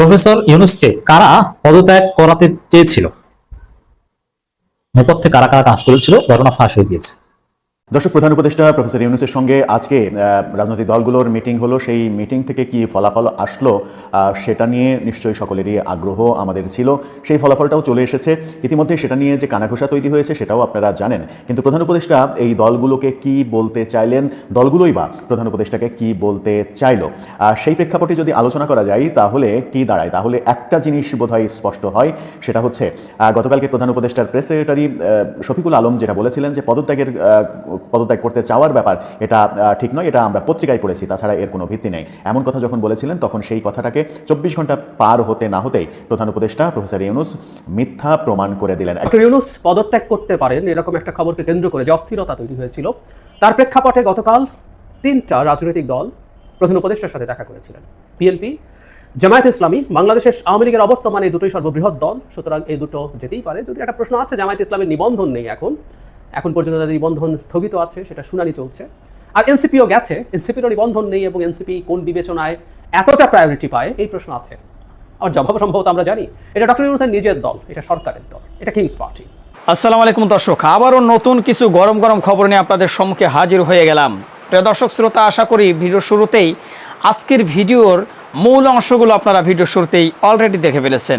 Professor ইউনুসকে কারা পদত্যাগ করাতে চেয়েছিল? নেপথ্যে কারা কারা কাজ করেছিল? ঘটনা ফাঁস হয়ে গিয়েছে। দর্শক, প্রধান উপদেষ্টা প্রফেসর ইউনুসের সঙ্গে আজকে রাজনৈতিক দলগুলোর মিটিং হলো। সেই মিটিং থেকে কি ফলাফল আসলো সেটা নিয়ে নিশ্চয়ই সকলেরই আগ্রহ আমাদের ছিল। সেই ফলাফলটাও চলে এসেছে। ইতিমধ্যে সেটা নিয়ে যে কানাঘোষা তৈরি হয়েছে, সেটাও আপনারা জানেন। কিন্তু প্রধান উপদেষ্টা, এই দলগুলোকে কি বলতে চাইলেন? দলগুলোই বা প্রধান উপদেষ্টাকে কি বলতে চাইলো? সেই প্রেক্ষাপটে যদি আলোচনা করা যায়, তাহলে কি দাঁড়ায়? তাহলে একটা জিনিস বোধহয় স্পষ্ট হয়, সেটা হচ্ছে গতকালকে প্রধান উপদেষ্টার প্রেস সেক্রেটারি শফিকুল আলম যেটা বলেছিলেন যে পদত্যাগের পদত্যাগ করতে চাওয়ার ব্যাপার, এটা ঠিক নয়, এটা আমরা পত্রিকায় পড়েছি, তাছাড়া এর কোনো ভিত্তি নেই। এমন কথা যখন বলেছিলেন, তখন সেই কথাটাকে চব্বিশ ঘণ্টা পার হতে না হতেই প্রধান উপদেষ্টা প্রফেসর ইউনুস মিথ্যা প্রমাণ করে দিলেন। ডক্টর ইউনুস পদত্যাগ করতে পারেন, এরকম একটা খবরকে কেন্দ্র করে যে অস্থিরতা তৈরি হয়েছিল। তার প্রেক্ষাপটে গতকাল তিনটা রাজনৈতিক দল প্রধান উপদেষ্টার সাথে দেখা করেছিলেন। বিএনপি, জামায়াত ইসলামী, বাংলাদেশের আওয়ামী লীগের অবর্তমানে এই দুটোই সর্ববৃহৎ দল। সুতরাং এই দুটো যেতেই পারে। যদি একটা প্রশ্ন আছে, জামায়াত ইসলামের নিবন্ধন নেই এখন এখন পর্যন্ত তাদের নিবন্ধন স্থগিত আছে, সেটা শুনানি চলছে। আর এনসিপিও গেছে, এনসিপিরও নিবন্ধন নেই এবং এনসিপি কোন বিবেচনায় এতটা প্রায়োরিটি পায়, এই প্রশ্ন আছে। আর জবাব সম্ভবত আমরা জানি, এটা ডক্টর ইউনুসের নিজের দল, এটা সরকারের দল, এটা কিংস পার্টি আসসালামু আলাইকুম দর্শক, আবারও নতুন কিছু গরম গরম খবর নিয়ে আপনাদের সম্মুখে হাজির হয়ে গেলাম। প্রিয় দর্শক, শ্রোতা, আশা করি ভিডিও শুরুতেই আজকের ভিডিওর মূল অংশগুলো আপনারা ভিডিও শুরুতেই অলরেডি দেখে ফেলেছেন।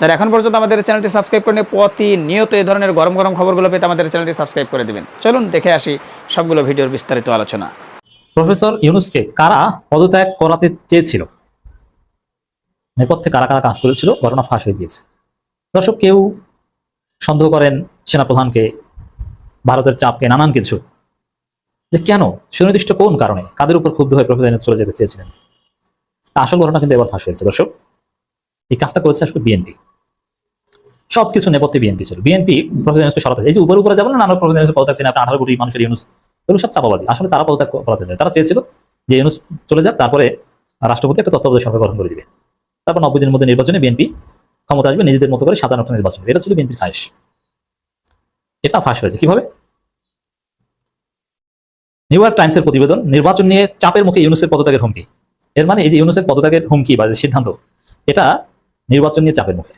যারা এখন পর্যন্ত আমাদের চ্যানেলটি সাবস্ক্রাইব করেন প্রতিনিয়ত এই ধরনের গরম গরম খবরগুলো পেতে আমাদের চ্যানেলটি সাবস্ক্রাইব করে দেবেন। চলুন, দেখে আসি সবগুলো ভিডিওর বিস্তারিত আলোচনা। প্রফেসর ইউনুসকে কারা পদত্যাগ করাতে চেয়েছিল? নেপথ্যে কারা কারা কাজ করেছিল? ঘটনা ফাঁস হয়ে গিয়েছে। দর্শক, কেউ সন্দেহ করেন সেনাপ্রধানকে, ভারতের চাপকে, নানান কিছু। যে কেন? সুনির্দিষ্ট কোন কারণে? কাদের উপর ক্ষুব্ধ হয়ে প্রফেসর ইউনুস চলে যেতে চেয়েছিলেন? আসল ঘটনা কিন্তু এবার ফাঁস হয়েছে। দর্শক এই কাজটা করেছে আসলে বিএনপি সবকিছু নেপথ্যে বিএনপি ছিল। বিএনপি প্রফেসর সরাতে এই যে উপরে উপরে যাবেন না, নানা প্রফেসর পদত্যাগ আপনি আঠারো কোটি মানুষের ইউনুস এগুলো সব চাপাবাজি। আসলে তারা পদত্যাগ করাতে চায়। তারা চেয়েছিল যে ইউনুস চলে যাক, তারপরে রাষ্ট্রপতি একটা তত্ত্বাবধায়ক সরকার গঠন করে দিবে। তারপর নব্বই দিনের মধ্যে নির্বাচনে বিএনপি ক্ষমতা আসবে, নিজেদের মতো করে সাজানো একটা নির্বাচন এটা ছিল বিএনপির খায়েশ। এটা ফাঁস হয়েছে। কীভাবে? নিউ ইয়র্ক টাইমসের প্রতিবেদন, নির্বাচন নিয়ে চাপের মুখে ইউনুসের পদত্যাগের হুমকি। এর মানে এই যে ইউনুসের পদত্যাগের হুমকি বা সিদ্ধান্ত, এটা নির্বাচন নিয়ে চাপের মুখে।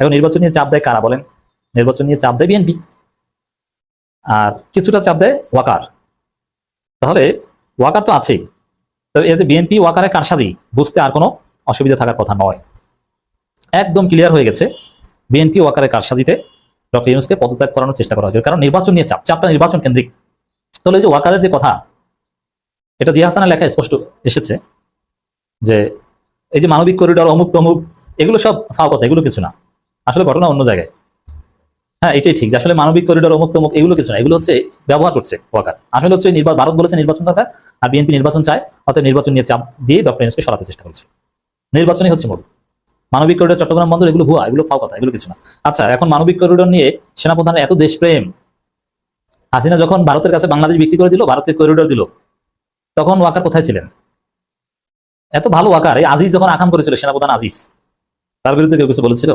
এখন নির্বাচন নিয়ে চাপ দেয় কারা বলেন? নির্বাচন নিয়ে চাপ দেয় বিএনপি। আর কিছুটা চাপ দেয় ওয়াকার। তাহলে ওয়াকার তো আছেই। তবে এই যে বিএনপি ওয়াকারের কারসাজি, বুঝতে আর কোনো অসুবিধা থাকার কথা নয়। একদম ক্লিয়ার হয়ে গেছে বিএনপি ওয়াকারের কারসাজিতে ডক্টর ইউনুসকে পদত্যাগ করানোর চেষ্টা করা হয়েছে। কারণ নির্বাচন নিয়ে চাপ, চাপটা নির্বাচন কেন্দ্রিক। তাহলে এই যে ওয়াকারের যে কথা, এটা জিয়া হাসানের লেখায় স্পষ্ট এসেছে যে এই যে মানবিক করিডর অমুক তমুক, এগুলো সব ফাও কথা, এগুলো কিছু না। আসলে ঘটনা অন্য জায়গায়। হ্যাঁ এটাই ঠিক আসলে মানবিক করিডর অমুক তমুক, এগুলো কিছু না। এগুলো হচ্ছে ব্যবহার করছে ওয়াকার। আসলে হচ্ছে নির্বাচন ভারত বলেছে নির্বাচন দরকার, আর বিএনপি নির্বাচন চায়, অর্থাৎ নির্বাচন নিয়ে চাপ দিয়ে ডক্টর সরাতে চেষ্টা করছে। নির্বাচনই হচ্ছে মূল মানবিক করিডর চট্টগ্রাম বন্দর, এগুলো ভুয়া, এগুলো ফাও কথা, এগুলো কিছু না। আচ্ছা এখন মানবিক করিডর নিয়ে সেনাপ্রধানের এত দেশপ্রেম। হাসিনা যখন ভারতের কাছে বাংলাদেশ বিক্রি করে দিল ভারতের করিডর দিল, তখন ওয়াকার কোথায় ছিলেন? এত ভালো আকার এই আজিজ যখন আকাম করেছিল, সেনাপ্রধান আজিজ, তার বিরুদ্ধে কেউ কিছু বলেছিল?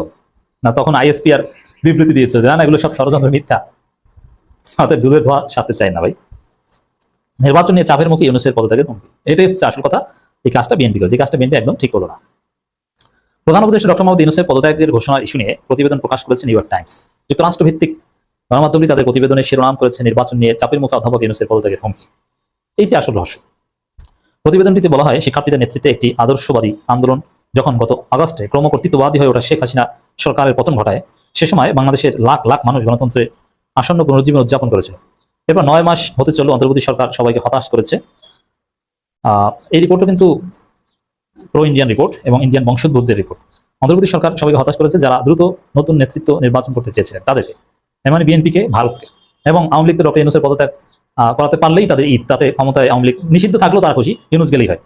না, তখন আইএসপি আর বিবৃতি দিয়েছিল যে, না এগুলো সব ষড়যন্ত্র, মিথ্যা। অর্থাৎ দুধের ধোয়া শাস্তি চাই না ভাই। নির্বাচন নিয়ে চাপের মুখে ইউনুসের পদত্যাগের হুমকি। এটাই হচ্ছে আসল কথা। এই কাজটা বিএনপি করেছে। এই কাজটা বিএনপি একদম ঠিক করল না। প্রধান উপদেষ্টা ডক্টর মোহাম্মদ ইউনুসের পদত্যাগের ঘোষণার ইস্যু নিয়ে প্রতিবেদন প্রকাশ করেছে নিউ ইয়র্ক টাইমস। যুক্তরাষ্ট্র ভিত্তিক গণমাধ্যমটি তাদের প্রতিবেদনে শিরোনাম করেছে নির্বাচন নিয়ে চাপের মুখে অধ্যাপক ইউনুসের পদত্যাগের হুমকি। এইটি আসল রহস্য। প্রতিবেদনটিতে বলা হয়, শিক্ষার্থীদের নেতৃত্বে একটি আদর্শবাদী আন্দোলন যখন গত আগস্টে ক্রমকর্তৃত্ববাদী হয়ে ওঠা শেখ হাসিনা সরকারের পতন ঘটায়, সে সময় বাংলাদেশের লাখ লাখ মানুষ গণতন্ত্রের আসন্ন পুনরুজ্জীবন উদযাপন করেছিল। এরপর নয় মাস হতে চলল অন্তর্বর্তী সরকার সবাইকে হতাশ করেছে। এই রিপোর্টও কিন্তু প্রো ইন্ডিয়ান রিপোর্ট এবং ইন্ডিয়ান বংশোদ্ভূতদের রিপোর্ট। অন্তর্বর্তী সরকার সবাইকে হতাশ করেছে যারা দ্রুত নতুন নেতৃত্ব নির্বাচন করতে চেয়েছিলেন তাদেরকে, এর মানে বিএনপিকে, ভারতকে এবং আওয়ামী লীগ তো ডক্টর ইউনুসের পদত্যাগ করাতে পারলেই তাদের ঈদ, তাতে ক্ষমতায় আওয়ামী লীগ নিষিদ্ধ থাকলেও তারা খুশি, ইউনুস গেলেই হয়।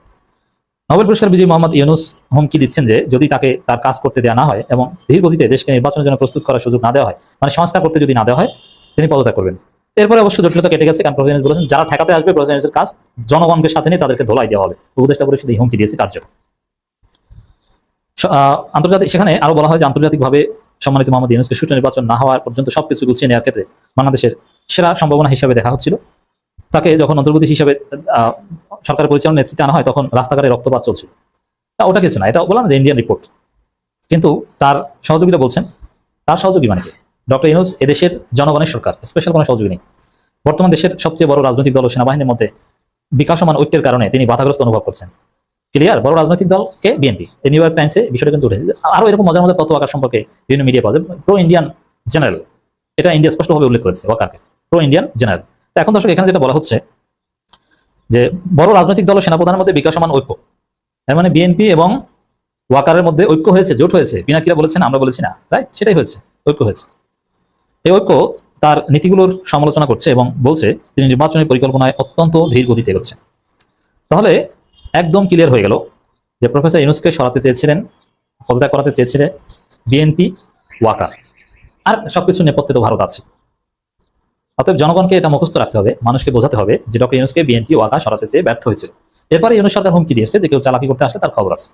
নোবেল পুরস্কার বিজয়ী মোহাম্মদ ইউনুস হুমকি দিচ্ছেন যে, যদি তাকে তার কাজ করতে দেওয়া না হয় এবং ধীর গতিতে দেশকে নির্বাচনের জন্য প্রস্তুত করার সুযোগ না দেওয়া হয় মানে সংস্কার করতে যদি না দেওয়া হয়, তিনি পদত্যাগ করবেন। এরপরে অবশ্য জটিলতা কেটে গেছে, কারণ প্রফেসর বলেছেন, যারা ঠেকাতে আসবে প্রফেসর কাজ, জনগণকে সাথে নিয়ে তাদেরকে ধোলাই দেওয়া হবে। উপদেষ্টা পরিষদ এই হুমকি দিয়েছে কার্যত। আন্তর্জাতিক সেখানে আরও বলা হয় যে, আন্তর্জাতিকভাবে সম্মানিত মোহাম্মদ ইউনুসকে সুষ্ঠু নির্বাচন না হওয়ার পর্যন্ত সবকিছু গুছিয়ে নেওয়ার ক্ষেত্রে বাংলাদেশের সেরা সম্ভাবনা হিসাবে দেখা হচ্ছিল। তাকে যখন অন্তর্বর্তী হিসাবে সরকার পরিচালনার নেতৃত্বে আনা হয়, তখন রাস্তাঘাটে রক্তপাত চলছিল। তা ওটা কিছু না, এটা বললাম যে ইন্ডিয়ান রিপোর্ট কিন্তু তার সহযোগীরা বলছেন, তার সহযোগী মানে কি? ডক্টর ইউনুস এদেশের জনগণের সরকার স্পেশাল কোনো সহযোগী নেই। বর্তমান দেশের সবচেয়ে বড় রাজনৈতিক দল ও সেনাবাহিনীর মধ্যে বিকাশমান ঐক্যের কারণে তিনি বাধাগ্রস্ত অনুভব করছেন। ক্লিয়ার? বড় রাজনৈতিক দলকে বিএনপি এই নিউ ইয়র্ক টাইমসে বিষয়টা কিন্তু উঠেছে। আরও এরকম মজার মজার তথ্য আকার সম্পর্কে বিভিন্ন মিডিয়া পাওয়া যায় প্রো ইন্ডিয়ান জেনারেল এটা ইন্ডিয়া স্পষ্টভাবে উল্লেখ করেছে ওয়াকারকে প্রো ইন্ডিয়ান জেনারেল এখন দর্শক, এখানে যেটা বলা হচ্ছে যে বড় রাজনৈতিক দল ও সেনাপ্রধানের মধ্যে বিকাশমান ঐক্য। এর মানে বিএনপি এবং ওয়াকারের মধ্যে ঐক্য হয়েছে, জোট হয়েছে। পিনাকিরা বলেছেন, আমরা বলেছি না রাইট সেটাই হয়েছে, ঐক্য হয়েছে। এই ঐক্য তার নীতিগুলোর সমালোচনা করছে এবং বলছে, তিনি নির্বাচনী পরিকল্পনায় অত্যন্ত ধীর গতিতে এগোচ্ছেন। তাহলে একদম ক্লিয়ার হয়ে গেল যে প্রফেসর ইউনুসকে সরাতে চেয়েছিলেন, পদত্যাগ করাতে চেয়েছিলেন বিএনপি ওয়াকার। আর সবকিছু নেপথ্যে তো ভারত আছে। অতএব জনগণকে এটা মুখস্থ রাখতে হবে, মানুষকে বোঝাতে হবে যে ডক্টর ইউনুসকে বিএনপি ওয়াকা সরাতে চেয়ে ব্যর্থ হয়েছিল। এরপরে ইউনুস সরকার হুমকি দিয়েছে যে কেউ চালাকি করতে আসলে তার খবর আছে।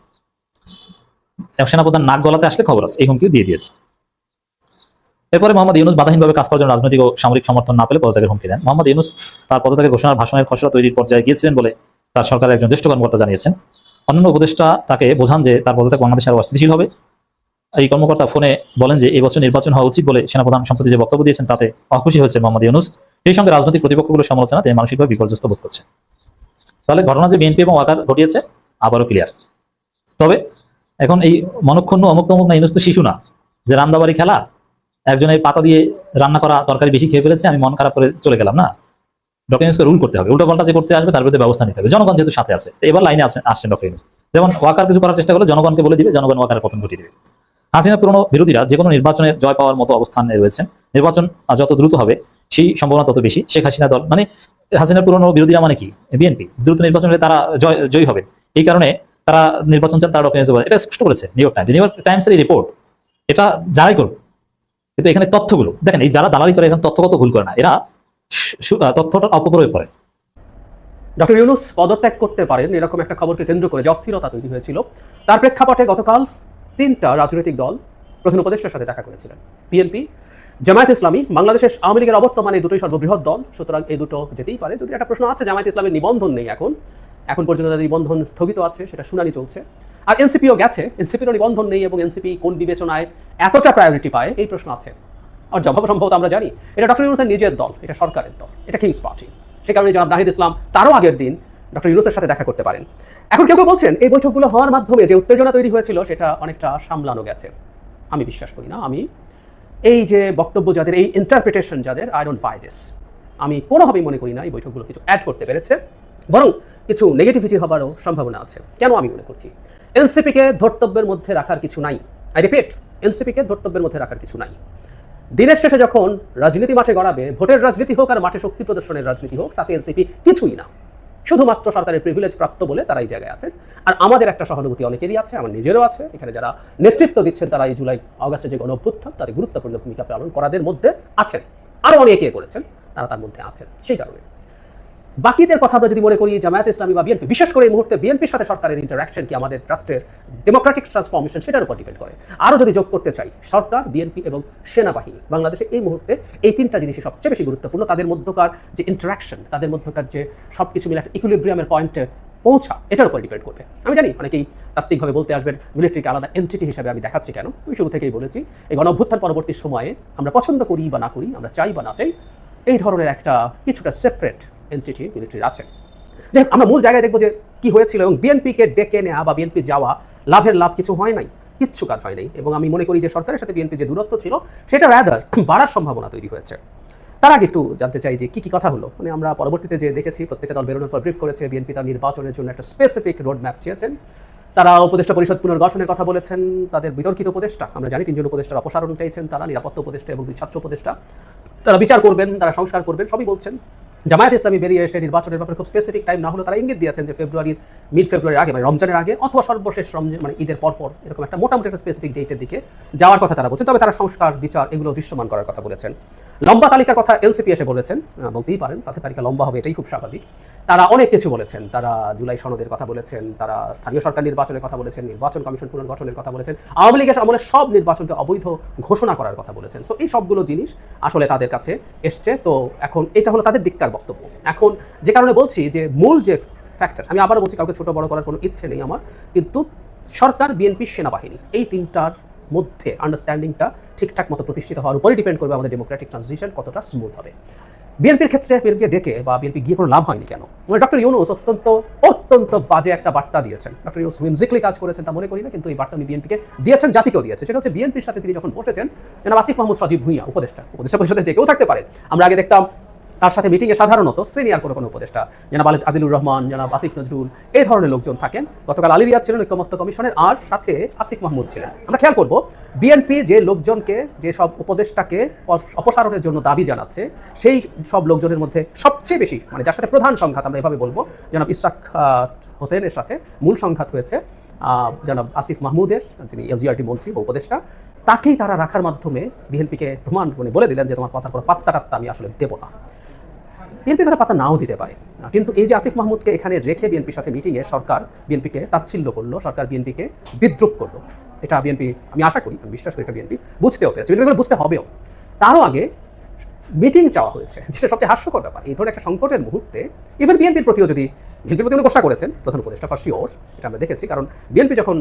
সেনাপ্রধান নাক গলাতে আসলে খবর আছে, এই হুমকিও দিয়ে দিয়েছে। এরপরে মোহাম্মদ ইউনুস বাধাহীনভাবে কাজ করার জন্য রাজনৈতিক ও সামরিক সমর্থন না পেলে পদত্যাগের হুমকি দেন। মোহাম্মদ ইউনুস তার পদত্যাগের ঘোষণার ভাষণের খসড়া তৈরির পর্যায়ে গিয়েছিলেন বলে তার সরকারের একজন জ্যেষ্ঠ কর্মকর্তা জানিয়েছেন। অন্যান্য উপদেষ্টা তাকে বোঝান যে তার পদত্যাগ বাংলাদেশ আরও অস্থিতিশীল হবে। এই কর্মকর্তা ফোনে বলেন যে এই বছর নির্বাচন হওয়া উচিত বলে সেনাপ্রধান সম্প্রতি যে বক্তব্য দিয়েছেন, তাতে অখুশি হয়েছে মোহাম্মদ ইউনুস। এই সঙ্গে রাজনৈতিক প্রতিপক্ষগুলোর সমালোচনা তিনি মানসিকভাবে বিপর্যস্ত বোধ করছে। তাহলে ঘটনা যে বিএনপি এবং ওয়াকার ঘটিয়েছে, আবারও ক্লিয়ার তবে এখন এই মনক্ষুণ্ণ অমুক তমুক না, ইউনুস তো শিশু না। যে রান্নাবাড়ি খেলা একজন পাতা দিয়ে রান্না করা তরকারি বেশি খেয়ে ফেলেছে, আমি মন খারাপ করে চলে গেলাম না? ডক্টর ইউনুসকে রুল করতে হবে। উল্টো পাল্টা যে করতে আসবে, তার বিরুদ্ধে ব্যবস্থা নিতে হবে। জনগণ যেহেতু সাথে আছে এবার লাইনে আসেন আসছেন ডক্টর ইউনুস। যেমন ওয়াকার কিছু করার চেষ্টা করলে জনগণকে বলে দিবে, জনগণ ওয়াকারের পতন ঘটিয়ে দিবে। হাসিনা পুরনো বিরোধীরা যে কোনো নির্বাচনে জয় পাওয়ার মতো অবস্থানে রয়েছেন। নির্বাচন যত দ্রুত হবে, সেই সম্ভাবনা তত বেশি। শেখ হাসিনা দল মানে হাসিনার পুরনো বিরোধীরা মানে কি? বিএনপি। দ্রুত নির্বাচন হলে তারা জয়, জয়ী হবে। এই কারণে তারা নির্বাচন চান, তারা বলে- এটা স্পষ্ট করেছে New York Times New York টাইমসের এই রিপোর্ট এটা যারাই করুক, কিন্তু এখানে তথ্যগুলো, দেখেন, এই যারা দালালি করে, এখানে তথ্যগত ভুল করে না। এরা তথ্যটা অপপ্রয়োগ করে। ডক্টর ইউনুস পদত্যাগ করতে পারেন, এরকম একটা খবরকে কেন্দ্র করে যে অস্থিরতা তৈরি হয়েছিল। তার প্রেক্ষাপটে গতকাল তিনটা রাজনৈতিক দল প্রধান উপদেষ্টার সাথে দেখা করেছিলেন। বিএনপি জামায়াত ইসলামী, বাংলাদেশের আওয়ামী লীগের অবর্তমানে এই দুটোই সর্ববৃহৎ দল, সুতরাং এই দুটো যেতেই পারে। যদি একটা প্রশ্ন আছে, জামায়াত ইসলামের নিবন্ধন নেই এখন এখন পর্যন্ত তাদের নিবন্ধন স্থগিত আছে, সেটা শুনানি চলছে। আর এনসিপিও গেছে এনসিপিরও নিবন্ধন নেই এবং এনসিপি কোন বিবেচনায় এতটা প্রায়োরিটি পায়, এই প্রশ্ন আছে। আর জবাব সম্ভবত আমরা জানি, এটা ডক্টর ইউনুসের নিজের দল, এটা সরকারের দল, এটা কিংস পার্টি সে কারণে জনাব নাহিদ ইসলাম তারও আগের দিন ডক্টর ইউনুসের সাথে দেখা করতে পারেন। এখন কেউ কেউ বলছেন, এই বৈঠকগুলো হওয়ার মাধ্যমে যে উত্তেজনা তৈরি হয়েছিল, সেটা অনেকটা সামলানো গেছে। আমি বিশ্বাস করি না। আমি এই যে বক্তব্য যাদের, এই ইন্টারপ্রিটেশন যাদের আই ডোন্ট বাই দিস আমি কোনোভাবেই মনে করি না এই বৈঠকগুলো কিছু অ্যাড করতে পেরেছে। বরং কিছু নেগেটিভিটি হবারও সম্ভাবনা আছে। কেন আমি মনে করছি? এনসিপিকে ধর্তব্যের মধ্যে রাখার কিছু নাই। আই রিপিট এনসিপিকে ধর্তব্যের মধ্যে রাখার কিছু নাই। দিনের শেষে যখন রাজনীতি মাঠে গড়াবে, ভোটের রাজনীতি হোক আর মাঠে শক্তি প্রদর্শনের রাজনীতি হোক, তাতে এনসিপি কিছুই না। শুধুমাত্র সরকারের প্রিভিলেজ প্রাপ্ত বলে তারা এই জায়গায় আছেন। আর আমাদের একটা সহানুভূতি অনেকেরই আছে, আমার নিজেরও আছে। এখানে যারা নেতৃত্ব দিচ্ছেন, তারা এই জুলাই আগস্টে যে গণ অভ্যুত্থান তাদের গুরুত্বপূর্ণ ভূমিকা পালন করাদের মধ্যে আছেন। আরও অনেকে করেছেন, তারা তার মধ্যে আছেন। সেই কারণে বাকিদের কথা আমরা যদি মনে করি, জামায়াত ইসলামী বা বিএনপি, বিশেষ করে এই মুহূর্তে বিএনপির সাথে সরকারের ইন্টারাকশন কি আমাদের রাষ্ট্রের ডেমোক্রেটিক ট্রান্সফরমেশন সেটার উপর ডিপেন্ড করে। আরও যদি যোগ করতে চাই, সরকার, বিএনপি এবং সেনাবাহিনী, বাংলাদেশে এই মুহূর্তে এই তিনটা জিনিসই সবচেয়ে বেশি গুরুত্বপূর্ণ। তাদের মধ্যকার যে ইন্টারাকশন তাদের মধ্যকার যে সব কিছু মিলে একটা ইকুলিব্রিয়ামের পয়েন্টে পৌঁছা, এটার উপর ডিপেন্ড করবে। আমি জানি অনেকেই তাত্ত্বিকভাবে বলতে আসবেন মিলিটারিকে আলাদা এন্টিটি হিসাবে আমি দেখাচ্ছি কেন? আমি শুরু থেকেই বলেছি, এই গণ অভ্যুত্থান পরবর্তী সময়ে আমরা পছন্দ করি বা না করি, আমরা চাই বা না চাই, এই ধরনের একটা কিছুটা সেপারেট এন্টিটি মিলিটারির আছে। যাই আমরা মূল জায়গায় দেখব যে কি হয়েছিল এবং বিএনপিকে ডেকে নেওয়া বা বিএনপি যাওয়া লাভের লাভ কিছু হয় নাই কিচ্ছু কাজ হয় নাই। এবং আমি মনে করি যে সরকারের সাথে বিএনপি যে দূরত্ব ছিল সেটা র্যাদার বাড়ার সম্ভাবনা তৈরি হয়েছে। তার আগে একটু জানতে চাই যে কি কি কথা হলো। মানে আমরা পরবর্তীতে যে দেখেছি প্রত্যেকটা দল বেরোনোর পর ব্রিফ করেছে বিএনপি তার নির্বাচনের জন্য একটা স্পেসিফিক রোড ম্যাপ চেয়েছেন। তারা উপদেষ্টা পরিষদ পুনর্গঠনের কথা বলেছেন তাদের বিতর্কিত উপদেষ্টা আমরা জানি তিনজন উপদেষ্টার অপসারণ চাইছেন তারা নিরাপত্তা উপদেষ্টা এবং দুই ছাত্র উপদেষ্টা। তারা বিচার করবেন তারা সংস্কার করবেন সবই বলছেন। জামায়াত ইসলামী বেরিয়ে এসে নির্বাচনের ব্যাপারে খুব স্পেসিফিক টাইম না হলেও তারা ইঙ্গিত দিয়েছেন যে ফেব্রুয়ারির মিড ফেব্রুয়ারির আগে মানে রমজানের আগে, অথবা সর্বশেষ রমজান মানে ঈদের পরপর, এরকম একটা মোটামুটি একটা স্পেসিফিক ডেটের দিকে যাওয়ার কথা তারা বলছেন। তবে তারা সংস্কার, বিচার এগুলো দৃশ্যমান করার কথা বলেছেন। লম্বা তালিকার কথা এলসিপি এসে বলেছেন বলতেই পারেন তাতে তালিকা লম্বা হবে, এটাই খুব স্বাভাবিক। তারা অনেক কিছু বলেছেন, তারা জুলাই সনদের কথা বলেছেন, তারা স্থানীয় সরকার নির্বাচনের কথা বলেছেন, নির্বাচন কমিশন পুনর্গঠনের কথা বলেছেন, আওয়ামী লীগের আমলে সব নির্বাচনকে অবৈধ ঘোষণা করার কথা বলেছেন। সো এই সবগুলো জিনিস আসলে তাদের কাছে এসছে। তো এখন এটা হলো তাদের দিককার বক্তব্য। এখন যে কারণে বলছি যে মূল যে ফ্যাক্টর আমি আবারও বলছি কাউকে ছোট বড় করার কোনো ইচ্ছে নেই আমার, কিন্তু সরকার বিএনপি সেনাবাহিনী, এই তিনটার মধ্যে আন্ডারস্ট্যান্ডিংটা ঠিকঠাক মতো প্রতিষ্ঠিত হওয়ার উপরই ডিপেন্ড করবে আমাদের ডেমোক্রেটিক ট্রানজিশন কতটা স্মুথ হবে। বিএনপির ক্ষেত্রে বিএনপি ডেকে বা বিএনপি গিয়ে কোনো লাভ হয়নি কেন? মানে ডক্টর ইউনুস অত্যন্ত অত্যন্ত বাজে একটা বার্তা দিয়েছেন। ডক্টর ইউনুস হুইমজিকলি কাজ করেছেন তা মনে করি না, কিন্তু এই বার্তা আমি বিএনপিকে দিয়েছেন, জাতিকেও দিয়েছে। সেটা হচ্ছে বিএনপির সাথে তিনি যখন বসেছেন যেন আসিফ মাহমুদ সজীব ভুঁইয়া, উপদেষ্টা উপদেষ্টা পরিষদে যে কেউ থাকতে পারে। আমরা আগে দেখতাম তার সাথে মিটিংয়ে সাধারণত সিনিয়র কোনো কোনো উপদেষ্টা জনাব আলি- আদিলুর রহমান জনাব আসিফ নজরুল এই ধরনের লোকজন থাকেন। গতকাল আলী রিয়াদ ছিলেন ঐক্যমত্য কমিশনের আর সাথে আসিফ মাহমুদ ছিলেন। আমরা খেয়াল করব বিএনপি যে লোকজনকে যে সব উপদেষ্টাকে অপসারণের জন্য দাবি জানাচ্ছে সেই সব লোকজনের মধ্যে সবচেয়ে বেশি মানে যার সাথে প্রধান সংঘাত আমরা এভাবে বলব জনাব ইসরাক আহ, হোসেনের সাথে মূল সংঘাত হয়েছে জনাব আসিফ মাহমুদের যিনি এলজিআরটি মন্ত্রী বা উপদেষ্টা তাকেই তারা রাখার মাধ্যমে বিএনপিকে প্রমাণ মানে বলে দিলেন যে তোমার কথার কোনো পাত্তা টাত্তা আমি আসলে দেবো না। বিএনপির কথা পাতা নাও দিতে পারে। কিন্তু এই যে আসিফ মাহমুদকে এখানে রেখে বিএনপির সাথে মিটিংয়ে সরকার বিএনপিকে তাচ্ছিল্য করল, সরকার বিএনপিকে বিদ্রুপ করল। এটা বিএনপি, আমি আশা করি, আমি বিশ্বাস করি এটা বিএনপি বুঝতেও পেরেছে বিএনপি বুঝতে হবেও। তারও আগে মিটিং চাওয়া হয়েছে, যেটা সবচেয়ে হাস্যকর ব্যাপার, এই ধরনের একটা সংকটের মুহূর্তে ইভেন বিএনপির প্রতিও যদি বিএনপির প্রতি উনি গোসা করেছেন, প্রধান উপদেষ্টা ফর শিওর এটা আমরা দেখেছি। কারণ বিএনপি যখন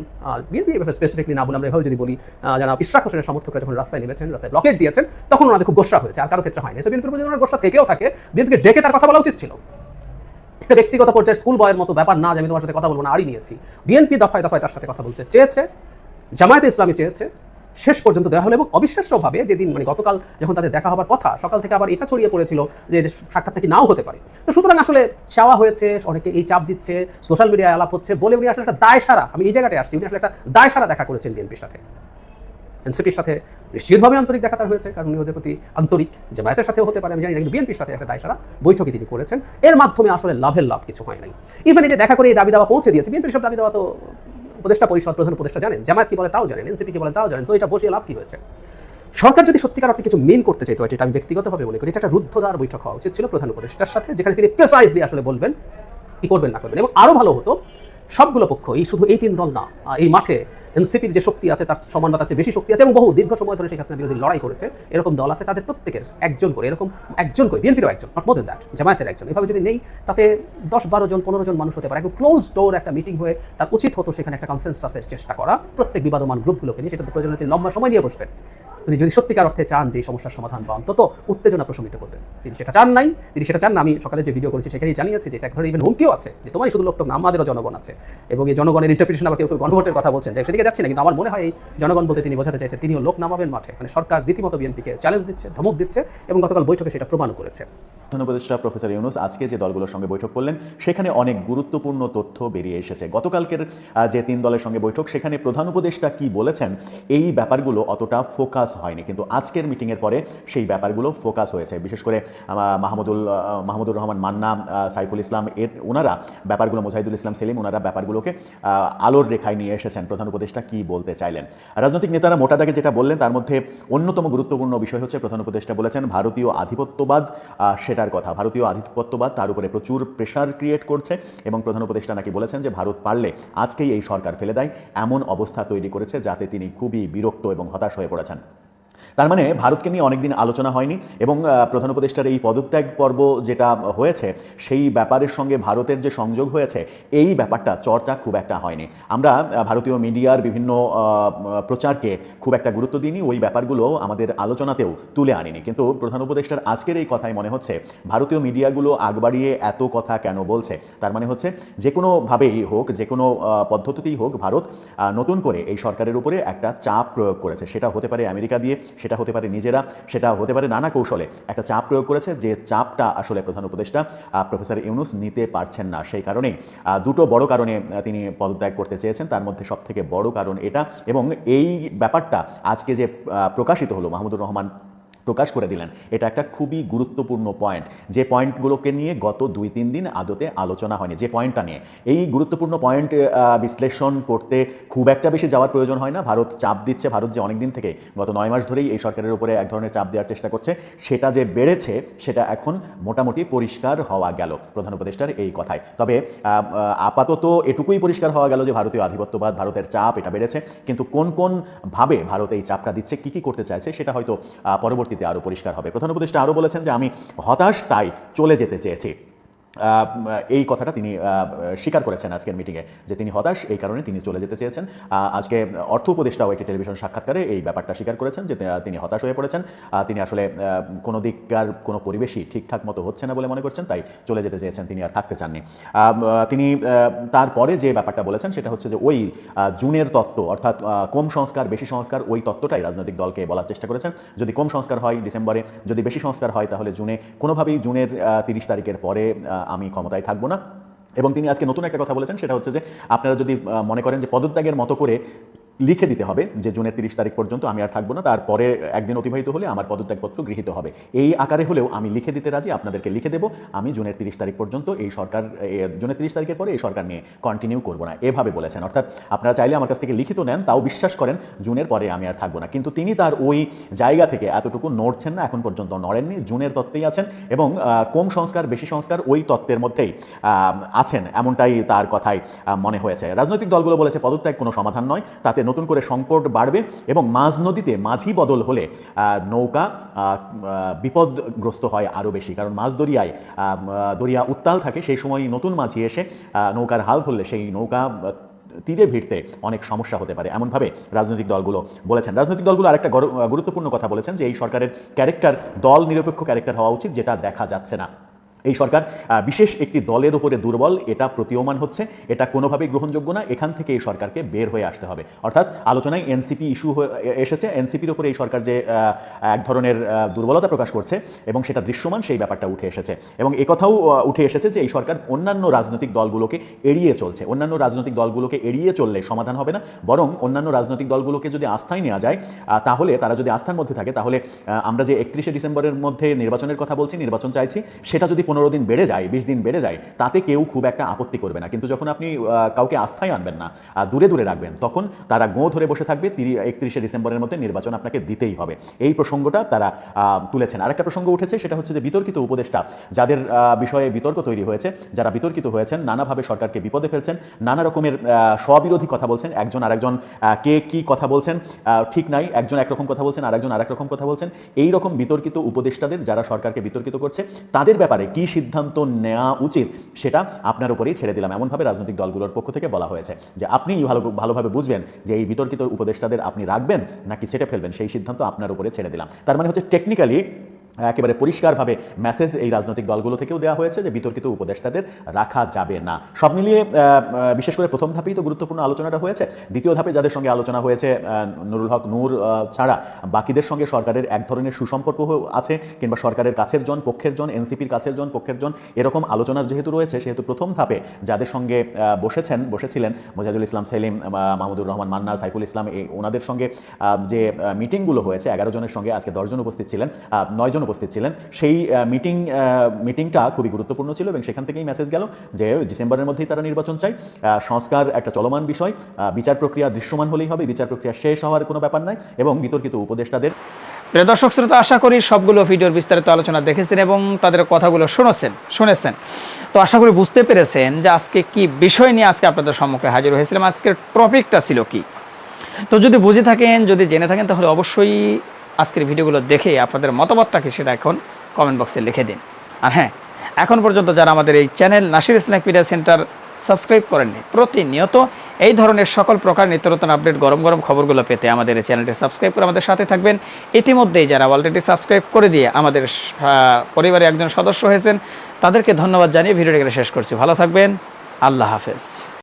বিএনপি স্পেসিফিকলি না বলে আমরা এভাবে যদি বলি যারা ইশরাক হোসেনের সমর্থকরা যখন রাস্তায় নেমেছেন, রাস্তায় ব্লকেট দিয়েছেন, তখন ওনাদের খুব গোসা হয়েছে। আর কারও ক্ষেত্রে হয়নি। সো বিএনপির প্রতি ওনার গোসা থেকেও থাকে। বিএনপিকে ডেকে তার কথা বলা উচিত ছিল। একটা ব্যক্তিগত পর্যায়ে স্কুল বয়ের মতো ব্যাপার না যে আমি তোমার সাথে কথা বলব না, আড়ি নিয়েছি। বিএনপি দফায় দফায় তার সাথে কথা বলতে চেয়েছে, জামায়াতে ইসলামী চেয়েছে শেষ পর্যন্ত দেওয়া হলো এবং অবিশ্বাস্যভাবে যেদিন মানে গতকাল যখন তাদের দেখা হবার কথা, সকাল থেকে আবার এটা ছড়িয়ে পড়েছিল যে সাক্ষাৎ নাকি নাও হতে পারে। তো সুতরাং আসলে চাওয়া হয়েছে, অনেকে এই চাপ দিচ্ছে সোশ্যাল মিডিয়ায় আলাপ হচ্ছে, বলে উনি আসলে একটা দায় সারা আমি এই জায়গাটায় আসছি, উনি আসলে একটা দায় সারা দেখা করেছেন বিএনপির সাথে। এনসিপির সাথে নিশ্চিতভাবে আন্তরিক দেখা তার হয়েছে, কারণ উনি ওদের প্রতি আন্তরিক জামায়াতের সাথেও হতে পারে, আমি জানি কিন্তু বিএনপির সাথে একটা দায়সারা বৈঠকে তিনি করেছেন। এর মাধ্যমে আসলে লাভের লাভ কিছু হয় নাই। ইভেন এই যে দেখা করে এই দাবি দাওয়া পৌঁছে দিয়েছে, বিএনপির সব দাবি দাওয়া তো উপদেষ্টা পরিষদ প্রধান উপদেষ্টা জানেন, জামায়াত কি বলে তাও জানেন, এনসিপি কি বলে তাও জানেন, তো এটা বসিয়ে লাভ কি হয়েছে? সরকার যদি সত্যিকার আপনি কিছু মেন করতে চাইতো, যেটা আমি ব্যক্তিগতভাবে মনে করি, এটা একটা রুদ্ধদ্বার বৈঠক হওয়া উচিত ছিল প্রধান উপদেষ্টার সাথে, যেখানে তিনি প্রেসাইজলি আসলে বলবেন কি করবেন, না করবেন। এবং আরও ভালো হতো, সবগুলো পক্ষ এই শুধু এই তিন দল না এই মাঠে এনসিপির যে শক্তি আছে, তার সমান বা তার বেশি শক্তি আছে এবং বহু দীর্ঘ সময় ধরে শেখ হাসিনা বিরোধী লড়াই করেছে। এরকম দল আছে তাদের প্রত্যেকের, একজন করে, এরকম একজন করে, বিএনপিরও একজন নট মোর দেন দ্যাট জামায়াতের একজন। এভাবে যদি নেই, তাতে দশ বারো জন, পনেরো জন মানুষ হতে পারে। একদম ক্লোজ ডোর একটা মিটিং হয়ে তার উচিত হতো সেখানে একটা কনসেন্সাসের চেষ্টা করা। প্রত্যেক বিবাদমান গ্রুপগুলোকে নিয়ে সেটা তো প্রয়োজন লম্বা সময় নিয়ে বসবেন। তিনি যদি সত্যিকার অর্থে চান যে সমস্যার সমাধান বা অন্তত উত্তেজনা প্রশমিত করবেন। তিনি সেটা চান নাই, তিনি সেটা চান না। আমি সকালে যে ভিডিও করেছি সেখানেই জানিয়েছি যে এটা এক ধরনের ইভেন হুমকিও আছে যে তোমারই শুধু লোকটা আমাদেরও জনগণ আছে। এবং এই জনগণের ইন্টারপ্রিটেশন আবার কেউ কেউ গণভোটের কথা বলছেন। যে সেদিকে যাচ্ছি না, কিন্তু আমার মনে হয় এই জনগণ বলতে তিনি বোঝাতে চাইছে, তিনিও লোক নামাবেন মাঠে। মানে সরকার রীতিমতো বিএনপিকে চ্যালেঞ্জ দিচ্ছে, ধমক দিচ্ছে এবং গতকাল বৈঠকে সেটা প্রমাণ করেছে। উপদেষ্টা, প্রফেসর ইউনুস। আজকে যে দলগুলোর সঙ্গে বৈঠক করলেন, সেখানে অনেক গুরুত্বপূর্ণ তথ্য বেরিয়ে এসেছে। গতকালকের যে তিন দলের সঙ্গে বৈঠক, সেখানে প্রধান উপদেষ্টা কি বলেছেন, এই ব্যাপারগুলো অতটা ফোকাস হয়নি। কিন্তু আজকের মিটিংয়ের পরে সেই ব্যাপারগুলো ফোকাস হয়েছে। বিশেষ করে মাহমুদুল মাহমুদুর রহমান মান্না সাইফুল ইসলাম, এর ওনারা ব্যাপারগুলো, মুজাহিদুল ইসলাম, সেলিম, ওনারা ব্যাপারগুলোকে আলোর রেখায় নিয়ে এসেছেন। প্রধান উপদেষ্টা কি বলতে চাইলেন? রাজনৈতিক নেতারা মোটা দাগে যেটা বললেন, তার মধ্যে অন্যতম গুরুত্বপূর্ণ বিষয় হচ্ছে প্রধান উপদেষ্টা বলেছেন, ভারতীয় আধিপত্যবাদ সেটার কথা। ভারতীয় আধিপত্যবাদ তার উপরে প্রচুর প্রেশার ক্রিয়েট করছে এবং প্রধান উপদেষ্টা নাকি বলেছেন যে, ভারত পারলে আজকেই এই সরকার ফেলে দেয়, এমন অবস্থা তৈরি করেছে যাতে তিনি খুবই বিরক্ত এবং হতাশ হয়ে পড়েছেন। তার মানে ভারতকে নিয়ে অনেকদিন আলোচনা হয়নি এবং প্রধান উপদেষ্টার এই পদত্যাগ পর্ব যেটা হয়েছে, সেই ব্যাপারের সঙ্গে ভারতের যে সংযোগ হয়েছে, এই ব্যাপারটা চর্চা খুব একটা হয়নি। আমরা ভারতীয় মিডিয়ার বিভিন্ন প্রচারকে খুব একটা গুরুত্ব দিইনি, ওই ব্যাপারগুলো আমাদের আলোচনাতেও তুলে আনিনি। কিন্তু প্রধান উপদেষ্টার আজকের এই কথাই মনে হচ্ছে, ভারতীয় মিডিয়াগুলো আগ বাড়িয়ে এত কথা কেন বলছে? তার মানে হচ্ছে, যে কোনোভাবেই হোক, যে কোনো পদ্ধতিতেই হোক, ভারত নতুন করে এই সরকারের উপরে একটা চাপ প্রয়োগ করেছে। সেটা হতে পারে আমেরিকা দিয়ে সেটা হতে পারে নিজেরা, সেটা হতে পারে নানা কৌশলে। একটা চাপ প্রয়োগ করেছে যে চাপটা আসলে প্রধান উপদেষ্টা প্রফেসর ইউনুস নিতে পারছেন না সেই কারণে দুটো বড় কারণে তিনি পদত্যাগ করতে চেয়েছেন, তার মধ্যে সবথেকে বড় কারণ এটা এবং এই ব্যাপারটা আজকে যে প্রকাশিত হলো মাহমুদুর রহমান প্রকাশ করে দিলেন। এটা একটা খুবই গুরুত্বপূর্ণ পয়েন্ট যে পয়েন্টগুলোকে নিয়ে গত দুই তিন দিন আদতে আলোচনা হয়নি যে পয়েন্টটা নিয়ে। এই গুরুত্বপূর্ণ পয়েন্ট বিশ্লেষণ করতে খুব একটা বেশি যাওয়ার প্রয়োজন হয় না। ভারত চাপ দিচ্ছে ভারত যে অনেকদিন থেকে গত নয় মাস ধরেই এই সরকারের উপরে এক ধরনের চাপ দেওয়ার চেষ্টা করছে সেটা যে বেড়েছে সেটা এখন মোটামুটি পরিষ্কার হওয়া গেল। প্রধান উপদেষ্টার এই কথায়। তবে আপাতত এটুকুই পরিষ্কার হওয়া গেল যে ভারতীয় আধিপত্যবাদ ভারতের চাপ এটা বেড়েছে। কিন্তু কোন কোন ভাবে ভারত এই চাপটা দিচ্ছে কি কি করতে চাইছে সেটা হয়তো আহ, পরবর্তীতে আরও পরিষ্কার হবে। প্রধান উপদেষ্টা আরও বলেছেন যে, আমি হতাশ, তাই চলে যেতে চেয়েছি। এই কথাটা তিনি স্বীকার করেছেন আজকের মিটিংয়ে যে তিনি হতাশ, এই কারণে তিনি চলে যেতে চেয়েছেন। আজকে অর্থ উপদেষ্টাও একটি টেলিভিশন সাক্ষাৎকারে এই ব্যাপারটা স্বীকার করেছেন, যে তিনি হতাশ হয়ে পড়েছেন। তিনি আসলে কোনো দিককার কোনো পরিবেশই ঠিকঠাক মতো হচ্ছে না বলে মনে করছেন, তাই চলে যেতে চেয়েছেন তিনি আর থাকতে চাননি। তিনি তারপরে যে ব্যাপারটা বলেছেন, সেটা হচ্ছে যে ওই জুনের তত্ত্ব, অর্থাৎ কম সংস্কার, বেশি সংস্কার, ওই তত্ত্বটাই রাজনৈতিক দলকে বলার চেষ্টা করেছেন। যদি কম সংস্কার হয় ডিসেম্বরে, যদি বেশি সংস্কার হয় তাহলে জুনে, কোনোভাবেই জুনের তিরিশ তারিখের পরে আমি ক্ষমতায় থাকব না। এবং তিনি আজকে নতুন একটা কথা বলেছেন, সেটা হচ্ছে যে আপনারা যদি মনে করেন যে পদত্যাগের মতো করে লিখে দিতে হবে যে জুনের তিরিশ তারিখ পর্যন্ত আমি আর থাকব না, তারপরে একদিন অতিবাহিত হলে আমার পদত্যাগপত্র গৃহীত হবে। এই আকারে হলেও আমি লিখে দিতে রাজি, আপনাদেরকে লিখে দেবো, আমি জুনের তিরিশ তারিখ পর্যন্ত এই সরকার জুনের তিরিশ তারিখের পরে এই সরকার নিয়ে কন্টিনিউ করব না। এভাবে বলেছেন। অর্থাৎ আপনারা চাইলে আমার কাছ থেকে লিখিত নেন, তাও বিশ্বাস করেন, জুনের পরে আমি আর থাকব না। কিন্তু তিনি তার ওই জায়গা থেকে এতটুকু নড়ছেন না, এখন পর্যন্ত নড়েননি, জুনের তত্ত্বেই আছেন এবং কম সংস্কার, বেশি সংস্কার ওই তত্ত্বের মধ্যেই আছেন, এমনটাই তার কথায় মনে হয়েছে। রাজনৈতিক দলগুলো বলেছে পদত্যাগ কোনো সমাধান নয়, তাতে নতুন করে সংকট বাড়বে এবং মাঝ নদীতে মাঝি বদল হলে নৌকা বিপদগ্রস্ত হয় আরও বেশি। কারণ মাঝ দরিয়ায় দরিয়া উত্তাল থাকে, সেই সময় নতুন মাঝি এসে নৌকার হাল ধরলে সেই নৌকা তীরে ভিড়তে অনেক সমস্যা হতে পারে। এমনভাবে রাজনৈতিক দলগুলো বলেছেন। রাজনৈতিক দলগুলো আরেকটা গর- গুরুত্বপূর্ণ কথা বলেছেন যে, এই সরকারের ক্যারেক্টার দল নিরপেক্ষ ক্যারেক্টার হওয়া উচিত, যেটা দেখা যাচ্ছে না। এই সরকার বিশেষ একটি দলের উপরে দুর্বল, এটা প্রতীয়মান হচ্ছে, এটা কোনোভাবেই গ্রহণযোগ্য না, এখান থেকে এই সরকারকে বের হয়ে আসতে হবে। অর্থাৎ আলোচনায় এনসিপি ইস্যু এসেছে, এনসিপির উপরে এই সরকার যে এক ধরনের দুর্বলতা প্রকাশ করছে এবং সেটা দৃশ্যমান, সেই ব্যাপারটা উঠে এসেছে। এবং একথাও উঠে এসেছে যে এই সরকার অন্যান্য রাজনৈতিক দলগুলোকে এড়িয়ে চলছে। অন্যান্য রাজনৈতিক দলগুলোকে এড়িয়ে চললে সমাধান হবে না, বরং অন্যান্য রাজনৈতিক দলগুলোকে যদি আস্থায় নেওয়া যায় তাহলে তারা যদি আস্থার মধ্যে থাকে, তাহলে আমরা যে একত্রিশে ডিসেম্বরের মধ্যে নির্বাচনের কথা বলছি, নির্বাচন চাইছি, সেটা যদি পনেরো দিন বেড়ে যায়, বিশ দিন বেড়ে যায়, তাতে কেউ খুব একটা আপত্তি করবে না। কিন্তু যখন আপনি কাউকে আস্থায় আনবেন না দূরে দূরে রাখবেন, তখন তারা গোঁ ধরে বসে থাকবে, তিরি, একত্রিশে ডিসেম্বরের মধ্যে নির্বাচন আপনাকে দিতেই হবে। এই প্রসঙ্গটা তারা তুলেছেন। আরেকটা প্রসঙ্গ উঠেছে, সেটা হচ্ছে যে বিতর্কিত উপদেষ্টা যাদের বিষয়ে বিতর্ক তৈরি হয়েছে, যারা বিতর্কিত হয়েছেন, নানাভাবে সরকারকে বিপদে ফেলছেন, নানা রকমের স্ববিরোধী কথা বলছেন, একজন আরেকজন কে কি কথা বলছেন ঠিক নাই, একজন একরকম কথা বলছেন, আরেকজন আরেক রকম কথা বলছেন, এই রকম বিতর্কিত উপদেষ্টাদের যারা সরকারকে বিতর্কিত করছে, তাদের ব্যাপারে কি সিদ্ধান্ত নেওয়া উচিত সেটা আপনার উপরেই ছেড়ে দিলাম। এমনভাবে রাজনৈতিক দলগুলোর পক্ষ থেকে বলা হয়েছে যে আপনি ভালো, ভালোভাবে বুঝবেন যে এই বিতর্কিত উপদেষ্টাদের আপনি রাখবেন নাকি ছেটে ফেলবেন, সেই সিদ্ধান্ত আপনার উপরে ছেড়ে দিলাম। তার মানে হচ্ছে টেকনিক্যালি একেবারে পরিষ্কারভাবে মেসেজ এই রাজনৈতিক দলগুলো থেকেও দেওয়া হয়েছে যে বিতর্কিত উপদেষ্টাদের রাখা যাবে না। সব মিলিয়ে বিশেষ করে প্রথম ধাপেই তো গুরুত্বপূর্ণ আলোচনাটা হয়েছে। দ্বিতীয় ধাপে যাদের সঙ্গে আলোচনা হয়েছে নুরুল হক, নূর ছাড়া বাকিদের সঙ্গে সরকারের এক ধরনের সুসম্পর্ক আছে কিংবা সরকারের কাছের জন, পক্ষের জন, এনসিপির কাছের জন, পক্ষের জন, এরকম আলোচনার যেহেতু রয়েছে, সেহেতু প্রথম ধাপে যাদের সঙ্গে বসেছেন, বসেছিলেন মোজাদুল ইসলাম, সেলিম মাহমুদুর রহমান মান্না সাইফুল ইসলাম, এই ওনাদের সঙ্গে যে মিটিংগুলো হয়েছে, এগারো জনের সঙ্গে আজকে দশজন উপস্থিত ছিলেন নয়জন উপস্থিত ছিলেন। সেই মিটিং মিটিংটা খুবই গুরুত্বপূর্ণ ছিল এবং সেখান থেকেই মেসেজ গেল যে ডিসেম্বরের মধ্যেই তারা নির্বাচন চাই সংস্কার একটা চলমান বিষয়। বিচার প্রক্রিয়া দৃশ্যমান হলেই হবে, বিচার প্রক্রিয়া শেষ হওয়ার কোনো ব্যাপার নাই এবং বিতর্কিত উপদেষ্টাদের প্রিয় দর্শক, শ্রোতা, আশা করি সবগুলো ভিডিওর বিস্তারিত আলোচনা দেখেছেন এবং তাদের কথাগুলো শুনেছেন শুনেছেন। তো আশা করি বুঝতে পেরেছেন যে আজকে কি বিষয় নিয়ে আজকে আপনাদের সম্মুখে হাজির হয়েছিলাম। আজকের টপিকটা ছিল কি? তো যদি বুঝে থাকেন, যদি জেনে থাকেন, তাহলে অবশ্যই আজকের ভিডিওগুলো দেখে আপনাদের মতামতটাকে সেটা এখন কমেন্ট বক্সে লিখে দিন। আর হ্যাঁ এখন পর্যন্ত যারা আমাদের এই channel Nasir snack media centre subscribe করেননি, প্রতিনিয়ত এই ধরনের সকল প্রকার নিত্য নতুন আপডেট গরম গরম খবরগুলো পেতে আমাদের এই চ্যানেলটি সাবস্ক্রাইব করে আমাদের সাথে থাকবেন। ইতিমধ্যেই যারা অলরেডি সাবস্ক্রাইব করে দিয়ে আমাদের পরিবারে একজন সদস্য হয়েছেন, তাদেরকে ধন্যবাদ জানিয়ে ভিডিওটি শেষ করছি। ভালো থাকবেন, আল্লাহ হাফেজ।